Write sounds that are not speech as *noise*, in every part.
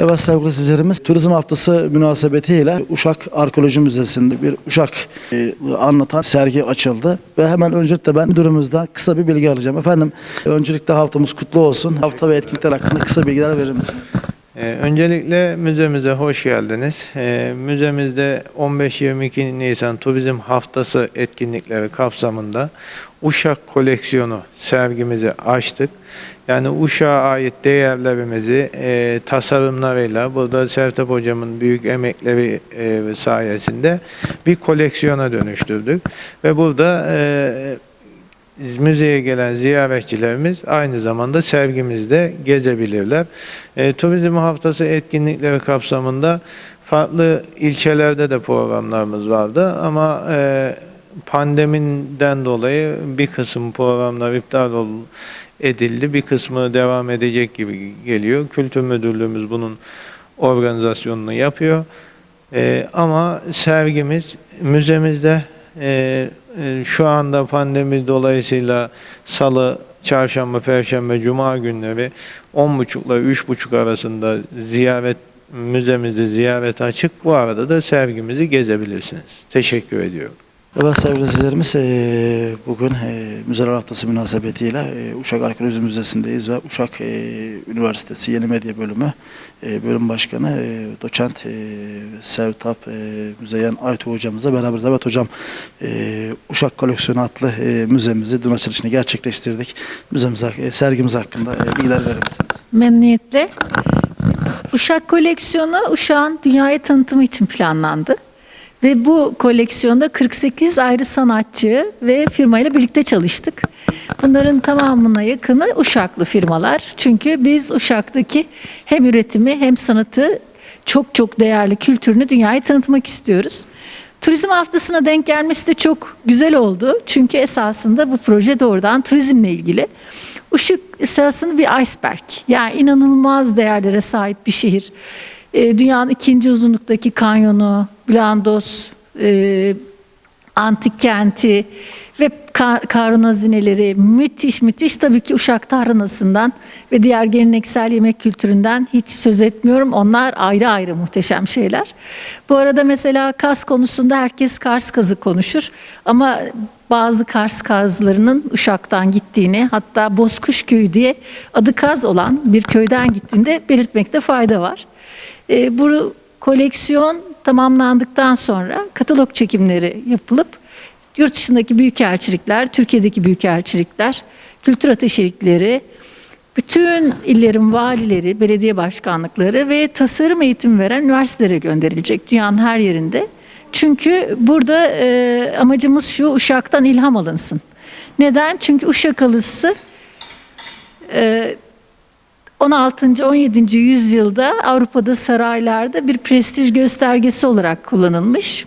Evet sevgili izleyicilerimiz Turizm Haftası münasebetiyle Uşak Arkeoloji Müzesi'nde bir Uşak e, anlatan sergi açıldı. Ve hemen öncelikle ben müdürümüzden kısa bir bilgi alacağım. Efendim öncelikle haftamız kutlu olsun. Hafta ve etkinlikler hakkında kısa bilgiler verir misiniz? Ee, Öncelikle müzemize hoş geldiniz. Ee, Müzemizde 15-22 Nisan Turizm Haftası etkinlikleri kapsamında Uşak koleksiyonu sergimizi açtık. Yani Uşak'a ait değerlerimizi e, tasarımlarıyla burada Sertap Hocam'ın büyük emekleri e, sayesinde bir koleksiyona dönüştürdük. Ve burada e, müzeye gelen ziyaretçilerimiz aynı zamanda sergimizde gezebilirler. E, Turizm Haftası etkinlikleri kapsamında farklı ilçelerde de programlarımız vardı ama e, pandemiden dolayı bir kısım programlar iptal ol, edildi, bir kısmı devam edecek gibi geliyor. Kültür Müdürlüğümüz bunun organizasyonunu yapıyor. E, ama sergimiz müzemizde e, e, şu anda pandemi dolayısıyla salı, çarşamba, perşembe, cuma günleri 10.30 ile 3.30 arasında ziyaret müzemizde ziyaret açık. Bu arada da sergimizi gezebilirsiniz. Teşekkür ediyorum. Evet sevgili izleyicilerimiz e, bugün e, Müzeler Haftası münasebetiyle e, Uşak Arkeoloji Müzesi'ndeyiz ve Uşak Üniversitesi Yeni Medya Bölümü Bölüm Başkanı Doçent Sevtap Müzeyyen Aytu hocamızla beraberiz. Evet hocam Uşak Koleksiyonu adlı müzemizi dün açılışını gerçekleştirdik. Müzemiz, sergimiz hakkında bilgiler verir misiniz? Memnuniyetle. Uşak koleksiyonu Uşak'ın dünyaya tanıtımı için planlandı. Ve bu koleksiyonda 48 ayrı sanatçı ve firmayla birlikte çalıştık. Bunların tamamına yakını Uşaklı firmalar. Çünkü biz Uşak'taki hem üretimi hem sanatı çok çok değerli kültürünü dünyaya tanıtmak istiyoruz. Turizm haftasına denk gelmesi de çok güzel oldu. Çünkü esasında bu proje doğrudan turizmle ilgili. Uşak esasında bir iceberg. Yani inanılmaz değerlere sahip bir şehir. E, dünyanın ikinci uzunluktaki kanyonu, Blandos, e, antik kenti ve Ka- Karun hazineleri müthiş müthiş. Tabii ki Uşak tarhanasından ve diğer geleneksel yemek kültüründen hiç söz etmiyorum. Onlar ayrı ayrı muhteşem şeyler. Bu arada mesela Kars konusunda herkes Kars kazı konuşur. Ama bazı Kars kazlarının Uşak'tan gittiğini hatta Bozkuş Köyü diye adı Kaz olan bir köyden gittiğinde belirtmekte fayda var. E, bu koleksiyon tamamlandıktan sonra katalog çekimleri yapılıp yurt dışındaki büyükelçilikler, Türkiye'deki büyükelçilikler, kültür ateşelikleri, bütün illerin valileri, belediye başkanlıkları ve tasarım eğitimi veren üniversitelere gönderilecek dünyanın her yerinde. Çünkü burada e, amacımız şu, Uşak'tan ilham alınsın. Neden? Çünkü Uşak halısı e, 16. 17. yüzyılda Avrupa'da saraylarda bir prestij göstergesi olarak kullanılmış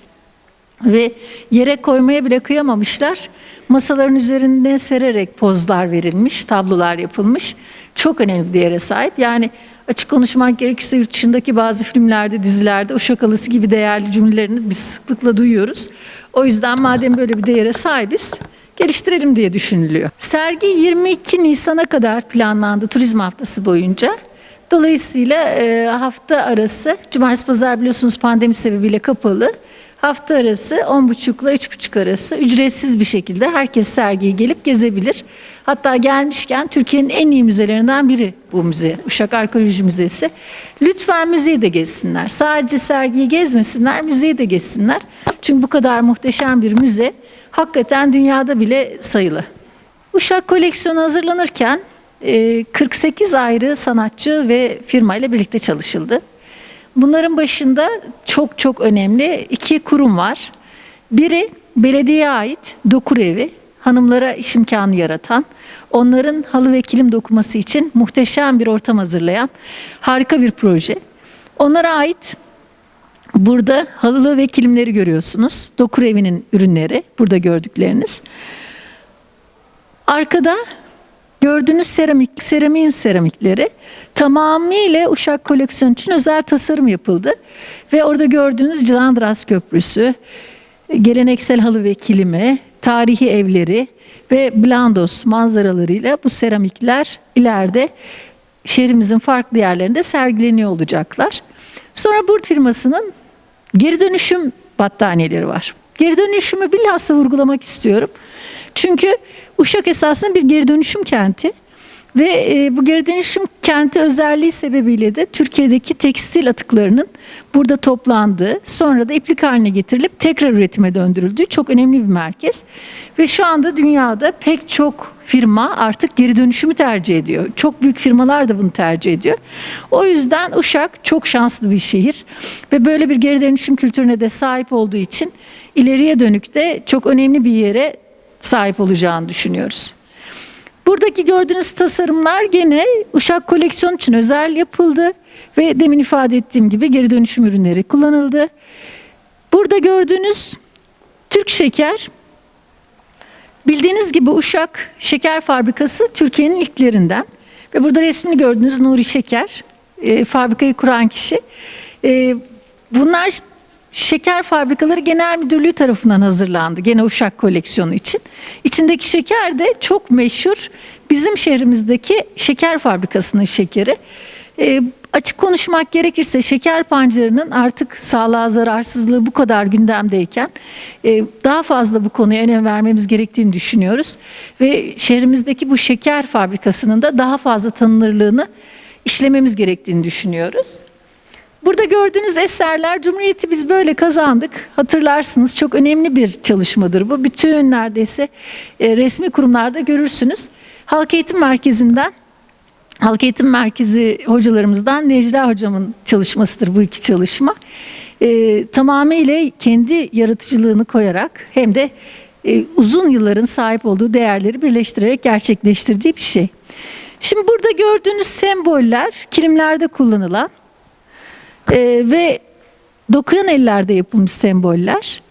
ve yere koymaya bile kıyamamışlar. Masaların üzerinde sererek pozlar verilmiş, tablolar yapılmış. Çok önemli bir değere sahip. Yani açık konuşmak gerekirse yurt dışındaki bazı filmlerde, dizilerde Uşak Alısı gibi değerli cümlelerini biz sıklıkla duyuyoruz. O yüzden madem böyle bir değere sahibiz, geliştirelim diye düşünülüyor. Sergi 22 Nisan'a kadar planlandı turizm haftası boyunca. Dolayısıyla e, hafta arası, cumartesi pazar biliyorsunuz pandemi sebebiyle kapalı. Hafta arası 10.30 ile 3.30 arası ücretsiz bir şekilde herkes sergiye gelip gezebilir. Hatta gelmişken Türkiye'nin en iyi müzelerinden biri bu müze, Uşak Arkeoloji Müzesi. Lütfen müzeyi de gezsinler. Sadece sergiyi gezmesinler, müzeyi de gezsinler. Çünkü bu kadar muhteşem bir müze hakikaten dünyada bile sayılı. Uşak koleksiyonu hazırlanırken e, 48 ayrı sanatçı ve firma ile birlikte çalışıldı. Bunların başında çok çok önemli iki kurum var. Biri belediyeye ait dokur evi, hanımlara iş imkanı yaratan, onların halı ve kilim dokuması için muhteşem bir ortam hazırlayan harika bir proje. Onlara ait burada halılı ve kilimleri görüyorsunuz. Dokur evinin ürünleri, burada gördükleriniz. Arkada gördüğünüz seramik, seramiğin seramikleri tamamıyla Uşak koleksiyonu için özel tasarım yapıldı. Ve orada gördüğünüz Cilandras Köprüsü, geleneksel halı ve kilimi, tarihi evleri ve Blandos manzaralarıyla bu seramikler ileride şehrimizin farklı yerlerinde sergileniyor olacaklar. Sonra Burt firmasının geri dönüşüm battaniyeleri var. Geri dönüşümü bilhassa vurgulamak istiyorum. Çünkü Uşak esasında bir geri dönüşüm kenti. Ve e, bu geri dönüşüm kenti özelliği sebebiyle de Türkiye'deki tekstil atıklarının burada toplandığı, sonra da iplik haline getirilip tekrar üretime döndürüldüğü çok önemli bir merkez. Ve şu anda dünyada pek çok firma artık geri dönüşümü tercih ediyor. Çok büyük firmalar da bunu tercih ediyor. O yüzden Uşak çok şanslı bir şehir ve böyle bir geri dönüşüm kültürüne de sahip olduğu için ileriye dönük de çok önemli bir yere sahip olacağını düşünüyoruz. Buradaki gördüğünüz tasarımlar gene Uşak koleksiyon için özel yapıldı ve demin ifade ettiğim gibi geri dönüşüm ürünleri kullanıldı. Burada gördüğünüz Türk Şeker bildiğiniz gibi Uşak Şeker Fabrikası Türkiye'nin ilklerinden ve burada resmini gördüğünüz Nuri Şeker e, fabrikayı kuran kişi. E, bunlar Şeker Fabrikaları Genel Müdürlüğü tarafından hazırlandı. Gene Uşak koleksiyonu için. İçindeki şeker de çok meşhur bizim şehrimizdeki şeker fabrikasının şekeri. Ee, açık konuşmak gerekirse şeker pancarının artık sağlığa zararsızlığı bu kadar gündemdeyken e, daha fazla bu konuya önem vermemiz gerektiğini düşünüyoruz. Ve şehrimizdeki bu şeker fabrikasının da daha fazla tanınırlığını işlememiz gerektiğini düşünüyoruz. Burada gördüğünüz eserler Cumhuriyeti biz böyle kazandık. Hatırlarsınız çok önemli bir çalışmadır bu. Bütün neredeyse e, resmi kurumlarda görürsünüz. Halk Eğitim Merkezi'nden Halk Eğitim Merkezi hocalarımızdan Necla hocamın çalışmasıdır bu iki çalışma. E, tamamıyla kendi yaratıcılığını koyarak hem de e, uzun yılların sahip olduğu değerleri birleştirerek gerçekleştirdiği bir şey. Şimdi burada gördüğünüz semboller kilimlerde kullanılan ee, ve dokuyan ellerde yapılmış semboller.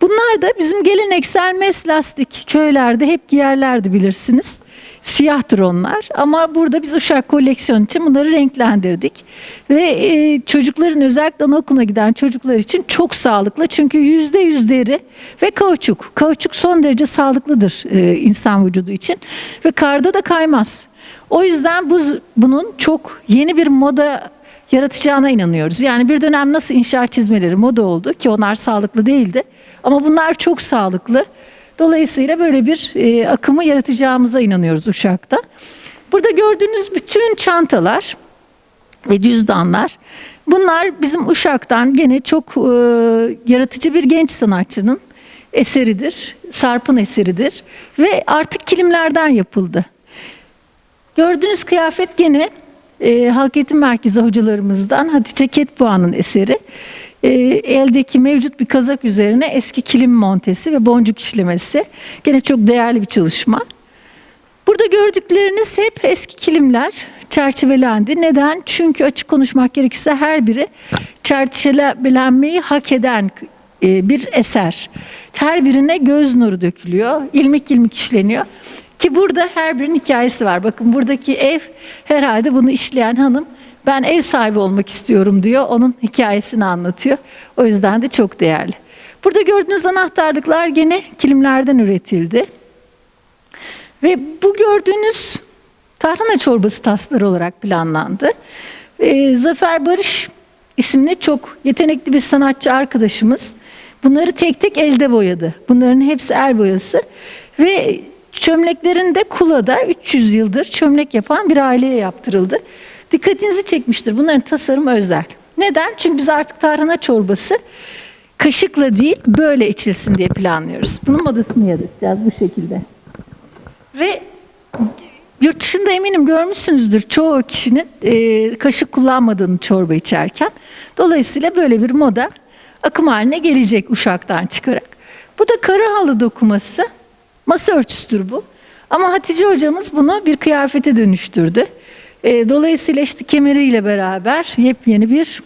Bunlar da bizim geleneksel mes lastik köylerde hep giyerlerdi bilirsiniz. Siyahtır onlar ama burada biz uşak koleksiyon için bunları renklendirdik. Ve e, çocukların özellikle anaokuluna giden çocuklar için çok sağlıklı. Çünkü yüzde yüz deri ve kauçuk. Kauçuk son derece sağlıklıdır e, insan vücudu için ve karda da kaymaz. O yüzden bu, bunun çok yeni bir moda yaratacağına inanıyoruz. Yani bir dönem nasıl inşaat çizmeleri moda oldu ki onlar sağlıklı değildi. Ama bunlar çok sağlıklı. Dolayısıyla böyle bir e, akımı yaratacağımıza inanıyoruz Uşak'ta. Burada gördüğünüz bütün çantalar ve cüzdanlar bunlar bizim Uşak'tan gene çok e, yaratıcı bir genç sanatçının eseridir. Sarp'ın eseridir ve artık kilimlerden yapıldı. Gördüğünüz kıyafet gene e, Halk Eğitim Merkezi hocalarımızdan Hatice Ketboğa'nın eseri. E, eldeki mevcut bir kazak üzerine eski kilim montesi ve boncuk işlemesi. Gene çok değerli bir çalışma. Burada gördükleriniz hep eski kilimler çerçevelendi. Neden? Çünkü açık konuşmak gerekirse her biri çerçevelenmeyi hak eden e, bir eser. Her birine göz nuru dökülüyor, ilmik ilmik işleniyor. Ki burada her birinin hikayesi var. Bakın buradaki ev herhalde bunu işleyen hanım ben ev sahibi olmak istiyorum diyor. Onun hikayesini anlatıyor. O yüzden de çok değerli. Burada gördüğünüz anahtarlıklar gene kilimlerden üretildi. Ve bu gördüğünüz tarhana çorbası tasları olarak planlandı. Ee, Zafer Barış isimli çok yetenekli bir sanatçı arkadaşımız bunları tek tek elde boyadı. Bunların hepsi el boyası ve çömleklerin de Kula'da 300 yıldır çömlek yapan bir aileye yaptırıldı. Dikkatinizi çekmiştir. Bunların tasarımı özel. Neden? Çünkü biz artık tarhana çorbası kaşıkla değil böyle içilsin diye planlıyoruz. Bunun modasını yaratacağız bu şekilde. Ve yurt dışında eminim görmüşsünüzdür çoğu kişinin e, kaşık kullanmadığını çorba içerken. Dolayısıyla böyle bir moda akım haline gelecek uşaktan çıkarak. Bu da kara halı dokuması. Masa örtüsüdür bu. Ama Hatice hocamız bunu bir kıyafete dönüştürdü. E, dolayısıyla işte kemeriyle beraber yepyeni bir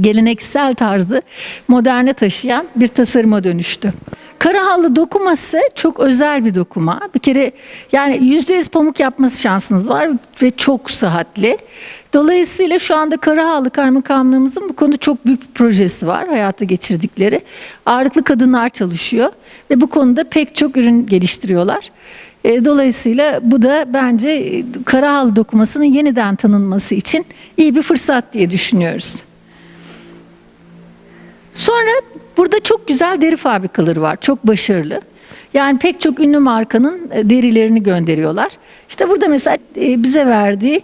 geleneksel tarzı moderne taşıyan bir tasarıma dönüştü. Karahallı dokuması çok özel bir dokuma. Bir kere yani yüzde yüz pamuk yapması şansınız var ve çok sıhhatli. Dolayısıyla şu anda Karahallı Kaymakamlığımızın bu konuda çok büyük bir projesi var hayata geçirdikleri. Ağırlıklı kadınlar çalışıyor ve bu konuda pek çok ürün geliştiriyorlar. E, dolayısıyla bu da bence e, Karahalı dokumasının yeniden tanınması için iyi bir fırsat diye düşünüyoruz. Sonra burada çok güzel deri fabrikaları var. Çok başarılı. Yani pek çok ünlü markanın e, derilerini gönderiyorlar. İşte burada mesela bize verdiği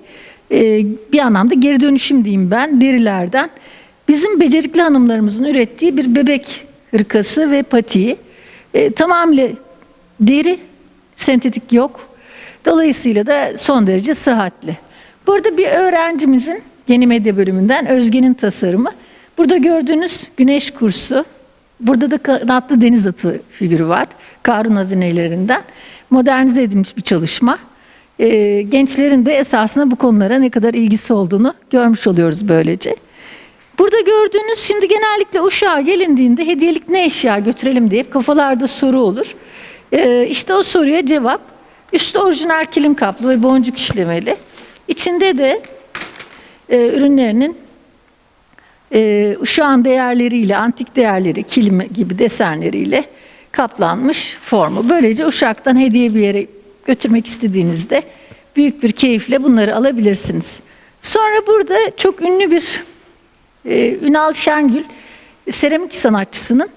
bir anlamda geri dönüşüm diyeyim ben derilerden bizim becerikli hanımlarımızın ürettiği bir bebek hırkası ve patiği e, tamamıyla deri sentetik yok. Dolayısıyla da son derece sıhhatli. Burada bir öğrencimizin yeni medya bölümünden Özge'nin tasarımı. Burada gördüğünüz güneş kursu. Burada da kanatlı deniz atı figürü var. Karun hazinelerinden. Modernize edilmiş bir çalışma. Ee, gençlerin de esasında bu konulara ne kadar ilgisi olduğunu görmüş oluyoruz böylece. Burada gördüğünüz şimdi genellikle uşağa gelindiğinde hediyelik ne eşya götürelim diye kafalarda soru olur. Ee, işte o soruya cevap üstü orijinal kilim kaplı ve boncuk işlemeli. İçinde de e, ürünlerinin e, uşağın değerleriyle, antik değerleri, kilim gibi desenleriyle kaplanmış formu. Böylece uşaktan hediye bir yere götürmek istediğinizde büyük bir keyifle bunları alabilirsiniz. Sonra burada çok ünlü bir e, Ünal Şengül seramik sanatçısının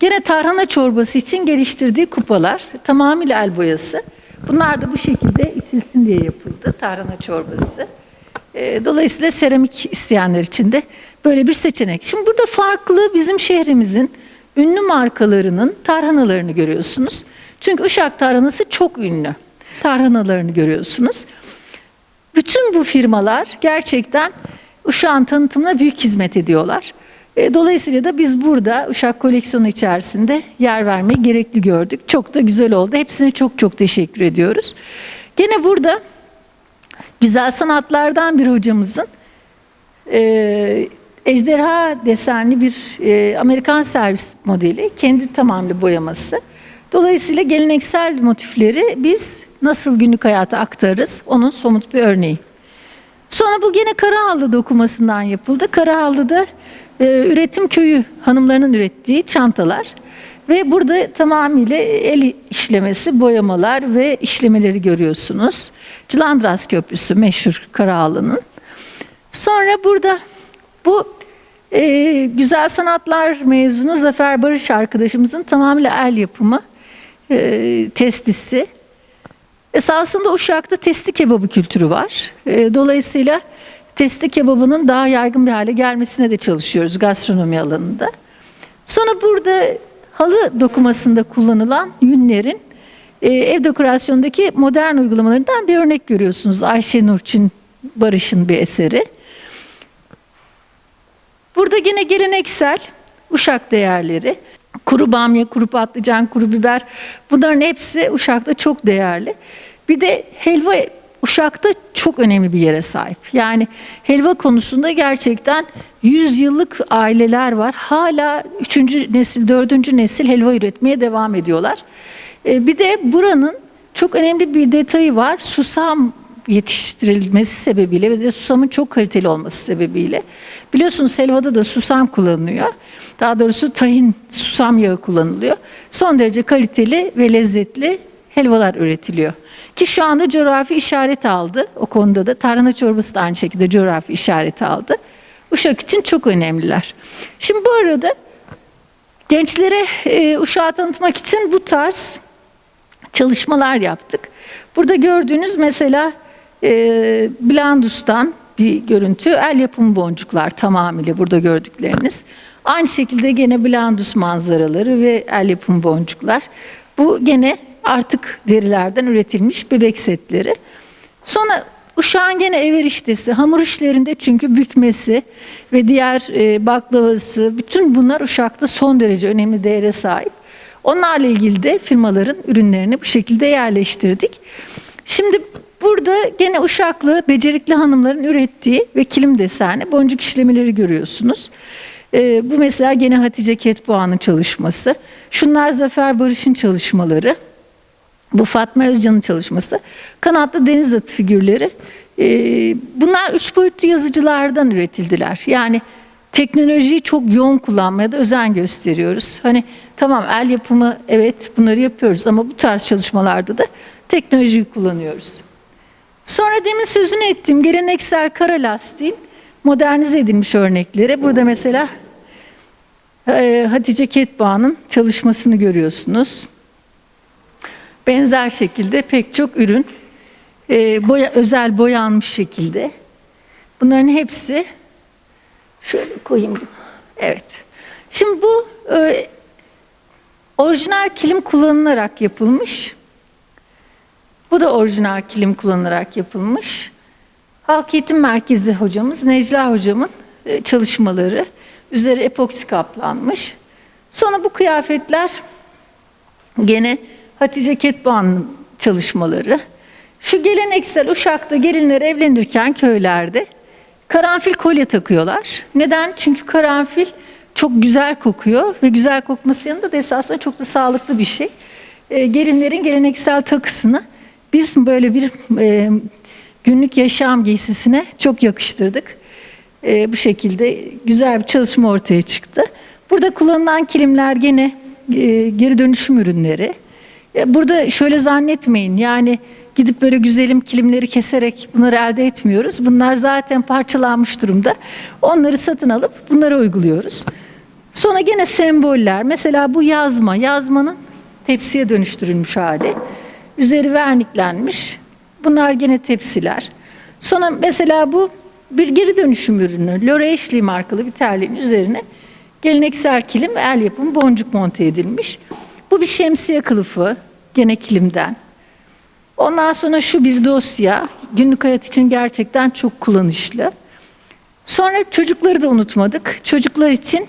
gene tarhana çorbası için geliştirdiği kupalar tamamıyla el boyası. Bunlar da bu şekilde içilsin diye yapıldı tarhana çorbası. E, dolayısıyla seramik isteyenler için de böyle bir seçenek. Şimdi burada farklı bizim şehrimizin ünlü markalarının tarhanalarını görüyorsunuz. Çünkü Uşak tarhanası çok ünlü. Tarhanalarını görüyorsunuz. Bütün bu firmalar gerçekten Uşak'ın tanıtımına büyük hizmet ediyorlar. E, Dolayısıyla da biz burada Uşak koleksiyonu içerisinde yer vermeyi gerekli gördük. Çok da güzel oldu. Hepsine çok çok teşekkür ediyoruz. Gene burada güzel sanatlardan bir hocamızın e, ejderha desenli bir e, Amerikan servis modeli. Kendi tamamlı boyaması. Dolayısıyla geleneksel motifleri biz nasıl günlük hayata aktarırız onun somut bir örneği. Sonra bu gene Karahallı dokumasından yapıldı. Karahallı'da e, üretim köyü hanımlarının ürettiği çantalar ve burada tamamıyla el işlemesi, boyamalar ve işlemeleri görüyorsunuz. Cilandras Köprüsü meşhur Karahallı'nın. Sonra burada bu e, güzel sanatlar mezunu Zafer Barış arkadaşımızın tamamıyla el yapımı e, testisi. Esasında Uşak'ta testi kebabı kültürü var. E, dolayısıyla testi kebabının daha yaygın bir hale gelmesine de çalışıyoruz gastronomi alanında. Sonra burada halı dokumasında kullanılan yünlerin e, ev dekorasyondaki modern uygulamalarından bir örnek görüyorsunuz. Ayşe Nurçin Barış'ın bir eseri. Burada yine geleneksel Uşak değerleri. Kuru bamya, kuru patlıcan, kuru biber bunların hepsi Uşak'ta çok değerli. Bir de helva Uşak'ta çok önemli bir yere sahip. Yani helva konusunda gerçekten 100 yıllık aileler var. Hala 3. nesil, 4. nesil helva üretmeye devam ediyorlar. Ee, Bir de buranın çok önemli bir detayı var. Susam yetiştirilmesi sebebiyle ve de susamın çok kaliteli olması sebebiyle. Biliyorsunuz helvada da susam kullanılıyor. Daha doğrusu tahin susam yağı kullanılıyor. Son derece kaliteli ve lezzetli helvalar üretiliyor. Ki şu anda coğrafi işaret aldı. O konuda da tarhana çorbası da aynı şekilde coğrafi işareti aldı. Uşak için çok önemliler. Şimdi bu arada gençlere e, Uşak'ı tanıtmak için bu tarz çalışmalar yaptık. Burada gördüğünüz mesela e, Blandus'tan bir görüntü. El yapımı boncuklar tamamıyla burada gördükleriniz. Aynı şekilde gene Blandus manzaraları ve el yapımı boncuklar. Bu gene artık derilerden üretilmiş bebek setleri. Sonra Uşağın gene ev eriştesi, hamur işlerinde çünkü bükmesi ve diğer e, baklavası, bütün bunlar Uşak'ta son derece önemli değere sahip. Onlarla ilgili de firmaların ürünlerini bu şekilde yerleştirdik. Şimdi burada gene Uşaklı becerikli hanımların ürettiği ve kilim deseni boncuk işlemeleri görüyorsunuz. E, bu mesela gene Hatice Ketboğan'ın çalışması. Şunlar Zafer Barış'ın çalışmaları. Bu Fatma Özcan'ın çalışması. Kanatlı deniz atı figürleri. Ee, bunlar üç boyutlu yazıcılardan üretildiler. Yani teknolojiyi çok yoğun kullanmaya da özen gösteriyoruz. Hani tamam el yapımı evet bunları yapıyoruz ama bu tarz çalışmalarda da teknolojiyi kullanıyoruz. Sonra demin sözünü ettiğim geleneksel kara lastiğin modernize edilmiş örnekleri. Burada mesela e, Hatice Ketbağ'ın çalışmasını görüyorsunuz. Benzer şekilde pek çok ürün e, boya, özel boyanmış şekilde. Bunların hepsi şöyle koyayım. Evet. Şimdi bu e, orijinal kilim kullanılarak yapılmış. Bu da orijinal kilim kullanılarak yapılmış. Halk Eğitim Merkezi hocamız Necla hocamın e, çalışmaları. Üzeri epoksi kaplanmış. Sonra bu kıyafetler gene Hatice Ketbağ'ın çalışmaları. Şu geleneksel Uşak'ta gelinler evlenirken köylerde karanfil kolye takıyorlar. Neden? Çünkü karanfil çok güzel kokuyor ve güzel kokması yanında da esasında çok da sağlıklı bir şey. E, gelinlerin geleneksel takısını biz böyle bir e, günlük yaşam giysisine çok yakıştırdık. E, bu şekilde güzel bir çalışma ortaya çıktı. Burada kullanılan kilimler gene e, geri dönüşüm ürünleri. E, Burada şöyle zannetmeyin yani gidip böyle güzelim kilimleri keserek bunları elde etmiyoruz. Bunlar zaten parçalanmış durumda. Onları satın alıp bunları uyguluyoruz. Sonra gene semboller. Mesela bu yazma. Yazmanın tepsiye dönüştürülmüş hali. Üzeri verniklenmiş. Bunlar gene tepsiler. Sonra mesela bu bir geri dönüşüm ürünü. Lore Ashley markalı bir terliğin üzerine geleneksel kilim ve el yapımı boncuk monte edilmiş. Bu bir şemsiye kılıfı. Gene kilimden. Ondan sonra şu bir dosya. Günlük hayat için gerçekten çok kullanışlı. Sonra çocukları da unutmadık. Çocuklar için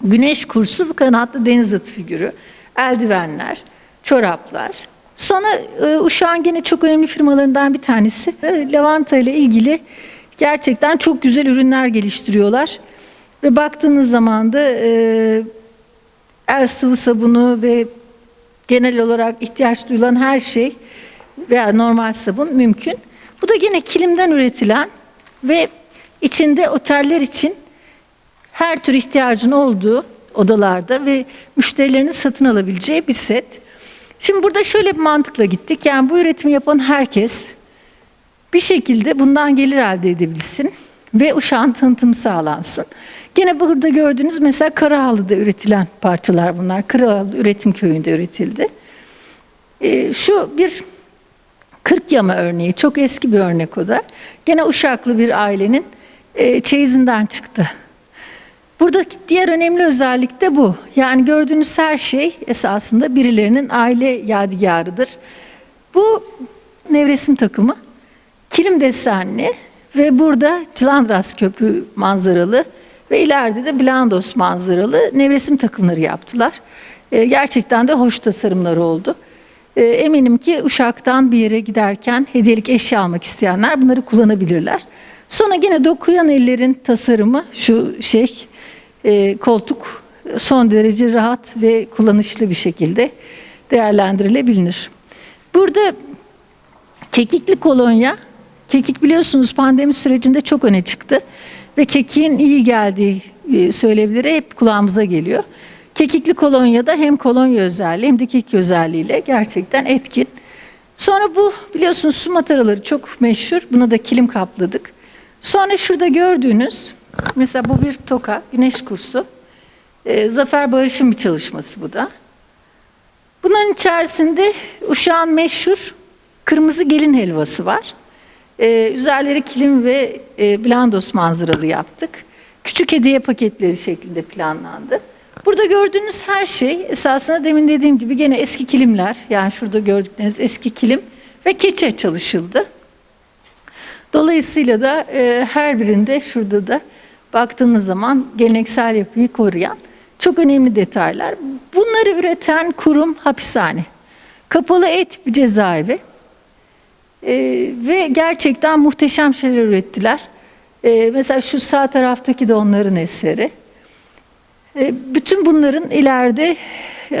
güneş kursu, kanatlı deniz atı figürü, eldivenler, çoraplar. Sonra e, Uşak'ın gene çok önemli firmalarından bir tanesi. E, Lavanta ile ilgili gerçekten çok güzel ürünler geliştiriyorlar. Ve baktığınız zaman da e, el sıvı sabunu ve genel olarak ihtiyaç duyulan her şey veya normal sabun mümkün. Bu da yine kilimden üretilen ve içinde oteller için her tür ihtiyacın olduğu odalarda ve müşterilerinin satın alabileceği bir set. Şimdi burada şöyle bir mantıkla gittik. Yani bu üretimi yapan herkes bir şekilde bundan gelir elde edebilsin ve uşağın tanıtımı sağlansın. Gene burada gördüğünüz mesela Karahalı'da üretilen parçalar bunlar. Karahalı Üretim Köyü'nde üretildi. Ee, şu bir 40 yama örneği, çok eski bir örnek o da. Gene Uşaklı bir ailenin e, çeyizinden çıktı. Buradaki diğer önemli özellik de bu. Yani gördüğünüz her şey esasında birilerinin aile yadigarıdır. Bu nevresim takımı kilim desenli ve burada Cilandras Köprü manzaralı ve ileride de Blandos manzaralı nevresim takımları yaptılar. E, gerçekten de hoş tasarımları oldu. E, eminim ki Uşak'tan bir yere giderken hediyelik eşya almak isteyenler bunları kullanabilirler. Sonra yine dokuyan ellerin tasarımı şu şey e, koltuk son derece rahat ve kullanışlı bir şekilde değerlendirilebilir. Burada kekikli kolonya, kekik biliyorsunuz pandemi sürecinde çok öne çıktı ve kekiğin iyi geldiği e, söylevileri hep kulağımıza geliyor. Kekikli kolonya da hem kolonya özelliği hem de kekik özelliğiyle gerçekten etkin. Sonra bu biliyorsunuz su mataraları çok meşhur. Buna da kilim kapladık. Sonra şurada gördüğünüz mesela bu bir toka, güneş kursu. Ee, Zafer Barış'ın bir çalışması bu da. Bunların içerisinde Uşak'ın meşhur kırmızı gelin helvası var. Ee, üzerleri kilim ve e, blandos manzaralı yaptık. Küçük hediye paketleri şeklinde planlandı. Burada gördüğünüz her şey esasında demin dediğim gibi gene eski kilimler. Yani şurada gördükleriniz eski kilim ve keçe çalışıldı. Dolayısıyla da e, her birinde şurada da baktığınız zaman geleneksel yapıyı koruyan çok önemli detaylar. Bunları üreten kurum hapishane. Kapalı et bir cezaevi. E, ve gerçekten muhteşem şeyler ürettiler. E, mesela şu sağ taraftaki de onların eseri. E, bütün bunların ileride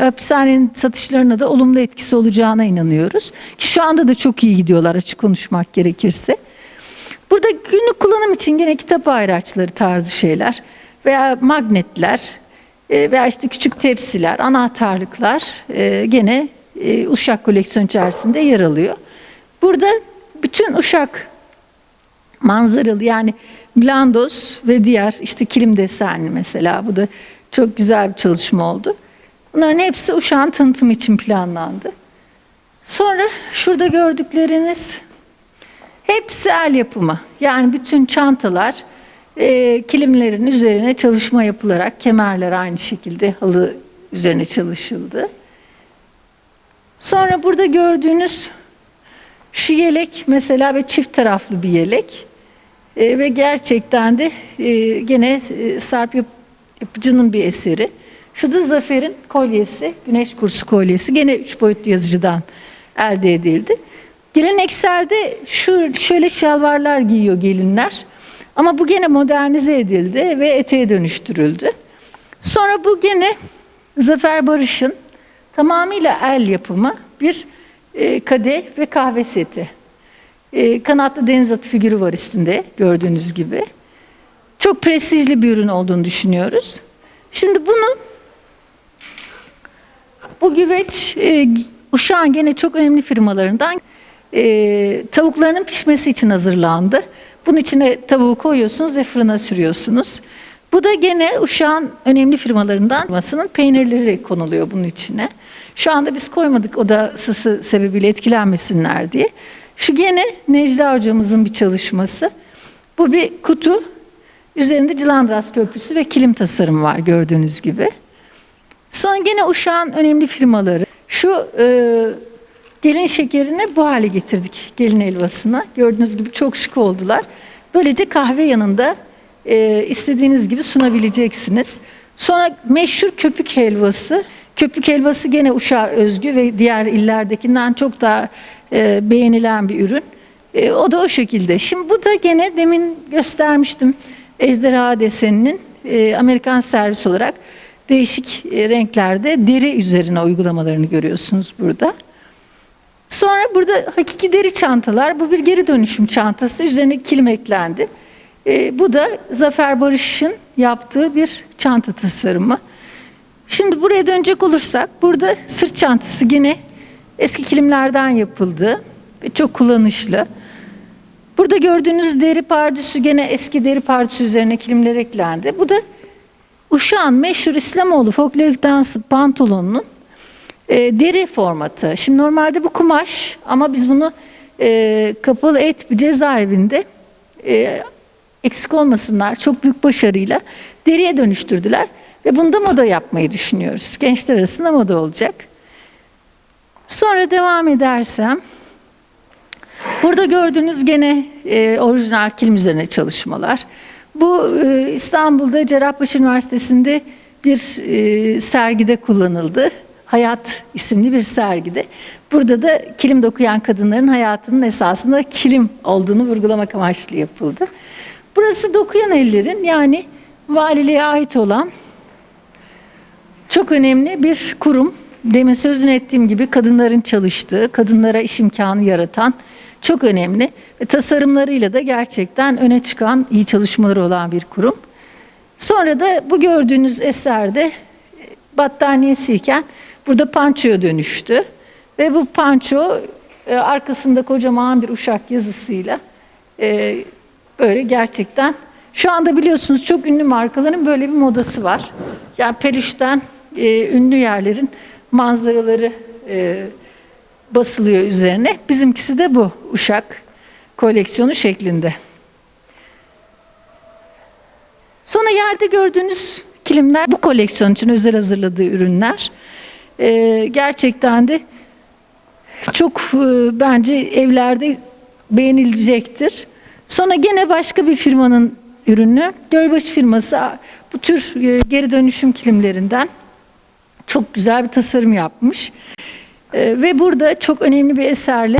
hapishanenin satışlarına da olumlu etkisi olacağına inanıyoruz. Ki şu anda da çok iyi gidiyorlar açık konuşmak gerekirse. Burada günlük kullanım için gene kitap ayraçları tarzı şeyler veya magnetler e, veya işte küçük tepsiler, anahtarlıklar e, gene e, Uşak koleksiyon içerisinde yer alıyor. Burada bütün Uşak manzaralı yani blandos ve diğer işte kilim desenli mesela bu da çok güzel bir çalışma oldu. Bunların hepsi Uşak'ın tanıtımı için planlandı. Sonra şurada gördükleriniz hepsi el yapımı. Yani bütün çantalar e, kilimlerin üzerine çalışma yapılarak kemerler aynı şekilde halı üzerine çalışıldı. Sonra burada gördüğünüz şu yelek mesela ve çift taraflı bir yelek. E, ve gerçekten de e, gene e, Sarp yap- yapıcının bir eseri. Şu da Zafer'in kolyesi, güneş kursu kolyesi. Gene üç boyutlu yazıcıdan elde edildi. Gelenekselde şu şöyle şalvarlar giyiyor gelinler. Ama bu gene modernize edildi ve eteğe dönüştürüldü. Sonra bu gene Zafer Barış'ın tamamıyla el yapımı bir e, kadeh ve kahve seti. E, kanatlı deniz atı figürü var üstünde gördüğünüz gibi. Çok prestijli bir ürün olduğunu düşünüyoruz. Şimdi bunu bu güveç e, Uşak'ın gene çok önemli firmalarından e, tavuklarının pişmesi için hazırlandı. Bunun içine tavuğu koyuyorsunuz ve fırına sürüyorsunuz. Bu da gene Uşak'ın önemli firmalarından firmasının peynirleri konuluyor bunun içine. Şu anda biz koymadık o da sısı sebebiyle etkilenmesinler diye. Şu gene Necla hocamızın bir çalışması. Bu bir kutu. Üzerinde Cilandras Köprüsü ve kilim tasarımı var gördüğünüz gibi. Sonra gene Uşak'ın önemli firmaları. Şu e, gelin şekerini bu hale getirdik gelin helvasına. Gördüğünüz gibi çok şık oldular. Böylece kahve yanında e, istediğiniz gibi sunabileceksiniz. Sonra meşhur köpük helvası. Köpük helvası gene Uşak'a özgü ve diğer illerdekinden çok daha e, beğenilen bir ürün. E, o da o şekilde. Şimdi bu da gene demin göstermiştim ejderha deseninin e, Amerikan servis olarak değişik e, renklerde deri üzerine uygulamalarını görüyorsunuz burada. Sonra burada hakiki deri çantalar. Bu bir geri dönüşüm çantası. Üzerine kilim eklendi. E, bu da Zafer Barış'ın yaptığı bir çanta tasarımı. Şimdi buraya dönecek olursak burada sırt çantası yine eski kilimlerden yapıldı ve çok kullanışlı. Burada gördüğünüz deri pardüsü gene eski deri pardüsü üzerine kilimler eklendi. Bu da Uşak'ın meşhur İslamoğlu folklorik dansı pantolonunun e, deri formatı. Şimdi normalde bu kumaş ama biz bunu e, kapalı et bir cezaevinde e, eksik olmasınlar çok büyük başarıyla deriye dönüştürdüler. Ve bunu da moda yapmayı düşünüyoruz. Gençler arasında moda olacak. Sonra devam edersem Burada gördüğünüz gene e, orijinal kilim üzerine çalışmalar. Bu e, İstanbul'da Cerrahpaşa Üniversitesi'nde bir e, sergide kullanıldı. Hayat isimli bir sergide. Burada da kilim dokuyan kadınların hayatının esasında kilim olduğunu vurgulamak amaçlı yapıldı. Burası dokuyan ellerin yani valiliğe ait olan çok önemli bir kurum. Demin sözünü ettiğim gibi kadınların çalıştığı, kadınlara iş imkanı yaratan çok önemli ve tasarımlarıyla da gerçekten öne çıkan iyi çalışmaları olan bir kurum. Sonra da bu gördüğünüz eserde battaniyesiyken burada pançoya dönüştü. Ve bu panço e, arkasında kocaman bir uşak yazısıyla e, böyle gerçekten şu anda biliyorsunuz çok ünlü markaların böyle bir modası var. Yani peluşten e, ünlü yerlerin manzaraları e, basılıyor üzerine. Bizimkisi de bu uşak koleksiyonu şeklinde. Sonra yerde gördüğünüz kilimler bu koleksiyon için özel hazırladığı ürünler. Ee, gerçekten de çok e, bence evlerde beğenilecektir. Sonra gene başka bir firmanın ürünü. Gölbaşı firması bu tür e, geri dönüşüm kilimlerinden çok güzel bir tasarım yapmış. Ee, ve burada çok önemli bir eserle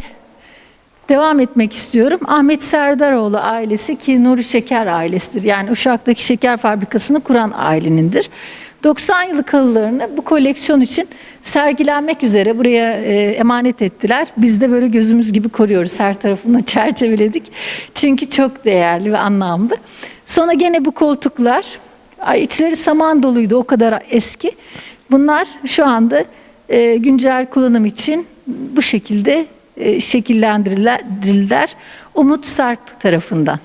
devam etmek istiyorum. Ahmet Serdaroğlu ailesi ki Nuri Şeker ailesidir. Yani Uşak'taki şeker fabrikasını kuran ailenindir. 90 yıllık halılarını bu koleksiyon için sergilenmek üzere buraya e, emanet ettiler. Biz de böyle gözümüz gibi koruyoruz. Her tarafını *laughs* çerçeveledik. Çünkü çok değerli ve anlamlı. Sonra gene bu koltuklar, ay içleri saman doluydu o kadar eski. Bunlar şu anda e, güncel kullanım için bu şekilde e, şekillendirildiler. Umut Sarp tarafından.